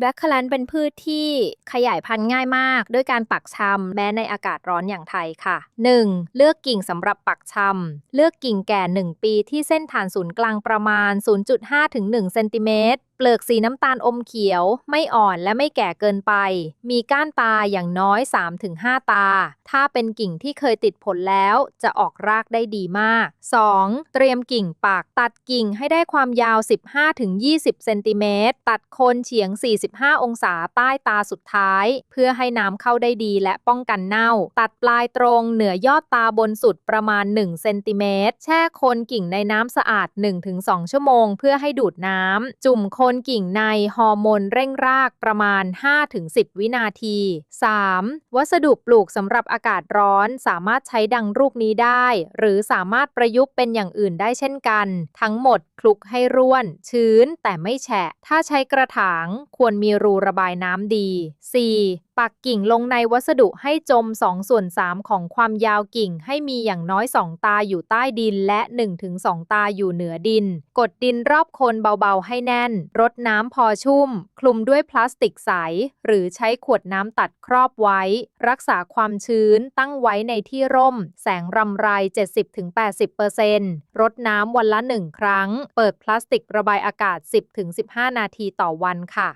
แบล็คคลันเป็นพืชที่ขยายพันธุ์ง่ายมาก ด้วยการปักชำแม้ในอากาศร้อนอย่างไทยค่ะ 1. เลือกกิ่งสำหรับปักชำเลือกกิ่งแก่ 1 ปีที่เส้นฐานศูนย์กลางประมาณ 0.5ถึง1เซนติเมตร เปลือกสีน้ำตาลอมเขียว ไม่อ่อนและไม่แก่เกินไป มีก้านตาอย่างน้อย 3-5 ตา ถ้าเป็นกิ่งที่เคยติดผลแล้วจะออกรากได้ดีมาก 2. เตรียมกิ่งปักตัดกิ่งให้ได้ความยาว 15-20 เซนติเมตร ตัดโคนเฉียง 45 องศาใต้ตาสุดท้าย เพื่อให้น้ำเข้าได้ดีและป้องกันเน่า ตัดปลายตรงเหนือยอดตาบนสุดประมาณ 1 เซนติเมตร แช่โคนกิ่งในน้ำสะอาด 1-2 ชั่วโมง เพื่อให้ดูดน้ำ จุ่มโคนนกิ่งในฮอร์โมนเร่งรากประมาณ 5-10 วินาที 3. วัสดุปลูกสำหรับอากาศร้อนสามารถใช้ดังรูปนี้ได้ หรือสามารถประยุกต์เป็นอย่างอื่นได้เช่นกัน ทั้งหมดคลุกให้ร่วน ชื้นแต่ไม่แฉะ ถ้าใช้กระถางควรมีรูระบายน้ำดี 4. ปักกิ่งลงในวัสดุให้จม2ส่วน3ของความยาวกิ่งให้มีอย่างน้อย 2 ตาอยู่ใต้ดินและ 1-2 ตาอยู่เหนือดิน กดดินรอบโคนเบาๆให้แน่น รดน้ำพอชุ่ม คลุมด้วยพลาสติกใส หรือใช้ขวดน้ำตัดครอบไว้ รักษาความชื้นตั้งไว้ในที่ร่ม แสงรำไร 70-80%รดน้ำวันละ 1 ครั้ง เปิดพลาสติกระบายอากาศ 10-15 นาทีต่อวันค่ะ